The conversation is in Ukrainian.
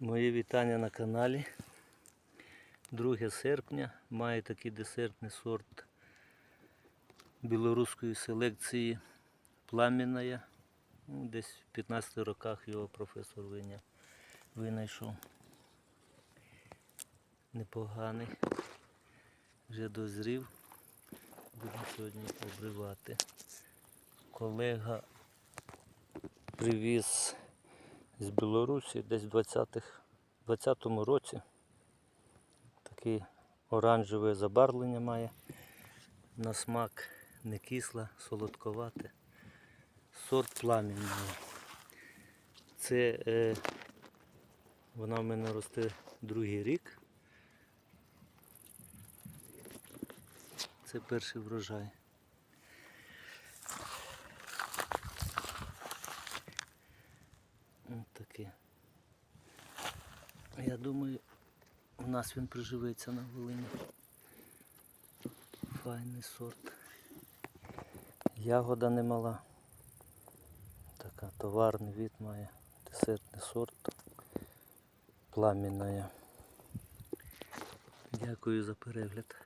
Мої вітання на каналі. 2 серпня має такий десертний сорт білоруської селекції пламінная. Ну, Десь в 15 роках його професор виняв, винайшов. Непоганий. Вже дозрів. Будемо сьогодні обривати. Колега привіз з Білорусі десь в 20-х 20-му році. Таке оранжеве забарвлення має. На смак не кисле, солодковате. Сорт пламінного. Це е, вона в мене росте другий рік. Це перший врожай. Ось таке. Я думаю, у нас він приживеться на Волині. Файний сорт. Ягода немала. Така товарний від має. Десертний сорт. Пламінная. Дякую за перегляд.